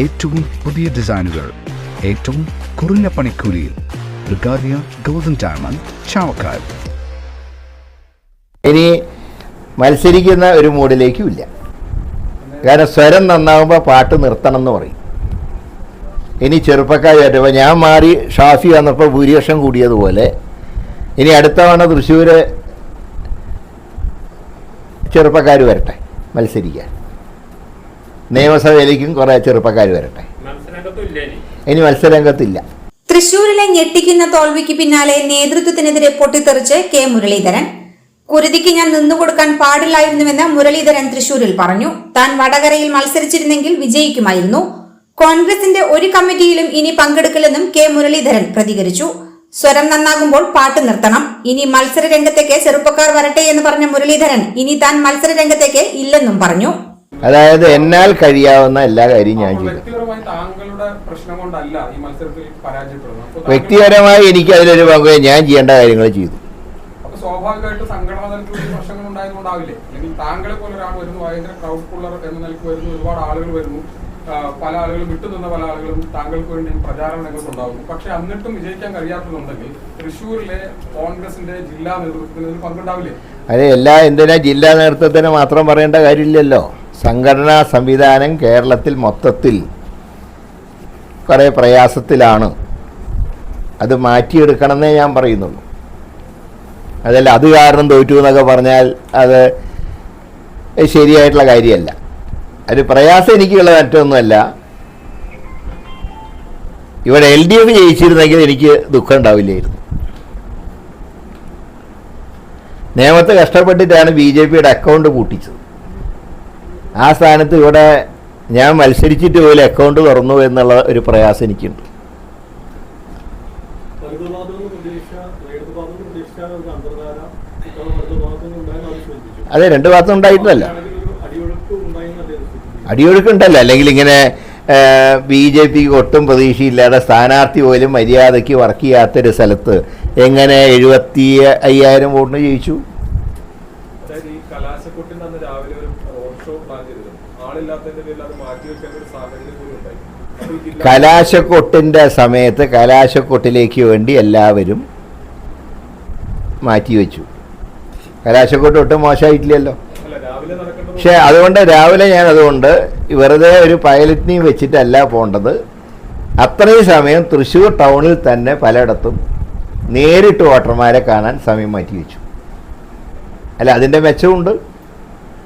ഏറ്റവും പുതിയ ഡിസൈനുകൾ ഏറ്റവും കുറഞ്ഞ പണിക്കൂലിയിൽ. ബ്രിഗാദിയ ഗോൾഡൻ ഡയമണ്ട് ചാവക്കാൽ ഇനി മത്സരിക്കുന്ന ഒരു മൂഡിലേക്കും ഇല്ല. കാരണം സ്വരം നന്നാവുമ്പോൾ പാട്ട് നിർത്തണം എന്ന് പറയും. ഇനി ചെറുപ്പക്കാർ ചേട്ടപ്പോൾ ഞാൻ മാറി ഷാഫി വന്നപ്പോൾ ഭൂരിപക്ഷം കൂടിയതുപോലെ ഇനി അടുത്ത തവണ തൃശ്ശൂർ ചെറുപ്പക്കാർ വരട്ടെ മത്സരിക്കാൻ. നിയമസഭയിലേക്കും കുറേ ചെറുപ്പക്കാർ വരട്ടെ. ഇനി മത്സരരംഗത്തില്ല. തൃശൂരിലെ ഞെട്ടിക്കുന്ന തോൽവിക്ക് പിന്നാലെ നേതൃത്വത്തിനെതിരെ പൊട്ടിത്തെറിച്ച് കെ മുരളീധരൻ. കുരുതിക്ക് ഞാൻ നിന്നുകൊടുക്കാൻ പാടില്ലായിരുന്നുവെന്ന് മുരളീധരൻ തൃശൂരിൽ പറഞ്ഞു. താൻ വടകരയിൽ മത്സരിച്ചിരുന്നെങ്കിൽ വിജയിക്കുമായിരുന്നു. കോൺഗ്രസിന്റെ ഒരു കമ്മിറ്റിയിലും ഇനി പങ്കെടുക്കില്ലെന്നും കെ മുരളീധരൻ പ്രതികരിച്ചു. സ്വരം നന്നാകുമ്പോൾ പാട്ട് നിർത്തണം. ഇനി മത്സര രംഗത്തേക്ക് ചെറുപ്പക്കാർ വരട്ടെ എന്ന് പറഞ്ഞ മുരളീധരൻ ഇനി താൻ മത്സര രംഗത്തേക്ക് ഇല്ലെന്നും പറഞ്ഞു. അതായത് എന്നാൽ കഴിയാവുന്ന എല്ലാ കാര്യവും ഞാൻ ചെയ്തു. വ്യക്തിപരമായി എനിക്ക് അതിലൊരു പങ്ക് ഞാൻ ചെയ്യേണ്ട കാര്യങ്ങൾ ചെയ്തു. സ്വാഭാവികമായിട്ട് സംഘടനാ പ്രശ്നങ്ങൾ ഉണ്ടായതുകൊണ്ടാവില്ലേ? അല്ലെങ്കിൽ താങ്കളെ പോലെ ഒരാൾ വരുന്നു ഭയങ്കര ക്രൗഡ് പുള്ളർ എന്ന നിലയ്ക്ക് വരുന്നു ഒരുപാട് ആളുകൾ വരുന്നു പല ആളുകളും വിട്ടുനിന്ന പല ആളുകളും താങ്കൾക്ക് വേണ്ടി പ്രചാരണം രംഗത്ത് ഉണ്ടാകുന്നു. പക്ഷെ എന്നിട്ടും വിജയിക്കാൻ കഴിയാത്തതുണ്ടെങ്കിൽ തൃശ്ശൂരിലെ കോൺഗ്രസിന്റെ ജില്ലാ നേതൃത്വത്തിന് പങ്കുണ്ടാവില്ലേ? അതെ എല്ലാ എന്തിനാ ജില്ലാ നേതൃത്വത്തിന് മാത്രം പറയേണ്ട കാര്യമില്ലല്ലോ. സംഘടനാ സംവിധാനം കേരളത്തിൽ മൊത്തത്തിൽ കുറേ പ്രയാസത്തിലാണ്. അത് മാറ്റിയെടുക്കണമെന്നേ ഞാൻ പറയുന്നുള്ളൂ. അതല്ല അത് കാരണം തോറ്റു എന്നൊക്കെ പറഞ്ഞാൽ അത് ശരിയായിട്ടുള്ള കാര്യമല്ല. അത് പ്രയാസം എനിക്കുള്ള മറ്റൊന്നുമല്ല. ഇവിടെ എൽ ഡി എഫ് ജയിച്ചിരുന്നെങ്കിൽ എനിക്ക് ദുഃഖം ഉണ്ടാവില്ലായിരുന്നു. നിയമത്തെ കഷ്ടപ്പെട്ടിട്ടാണ് ബി ജെ പിയുടെ അക്കൗണ്ട് പൂട്ടിച്ചത്. ആ സ്ഥാനത്ത് ഇവിടെ ഞാൻ മത്സരിച്ചിട്ട് പോലും അക്കൗണ്ട് തുറന്നു എന്നുള്ള ഒരു പ്രയാസം എനിക്കുണ്ട്. അതെ രണ്ട് ഭാഗത്തും ഉണ്ടായിട്ടല്ല അടിയൊഴുക്കുണ്ടല്ലോ അല്ലെങ്കിൽ ഇങ്ങനെ ബി ജെ പിക്ക് ഒട്ടും പ്രതീക്ഷയില്ലാതെ സ്ഥാനാർത്ഥി പോലും മര്യാദയ്ക്ക് വർക്ക് ചെയ്യാത്തൊരു സ്ഥലത്ത് എങ്ങനെ എഴുപത്തി അയ്യായിരം വോട്ടിന് ജയിച്ചു? അതായത് ഈ കലാശക്കൊട്ടിന്റെ അന്ന് രാവിലെ കലാശക്കൊട്ടിന്റെ സമയത്ത് കലാശക്കൊട്ടിലേക്ക് വേണ്ടി എല്ലാവരും മാറ്റിവെച്ചു കലാശക്കൊട്ട് ഒട്ടും മോശമായിട്ടില്ലല്ലോ. പക്ഷേ അതുകൊണ്ട് രാവിലെ ഞാൻ അതുകൊണ്ട് വെറുതെ ഒരു പൈലറ്റിനെയും വെച്ചിട്ടല്ല പോണ്ടത്. അത്രയും സമയം തൃശ്ശൂർ ടൗണിൽ തന്നെ പലയിടത്തും നേരിട്ട് വോട്ടർമാരെ കാണാൻ സമയം മാറ്റി വെച്ചു. അല്ല അതിന്റെ മെച്ചമുണ്ട്.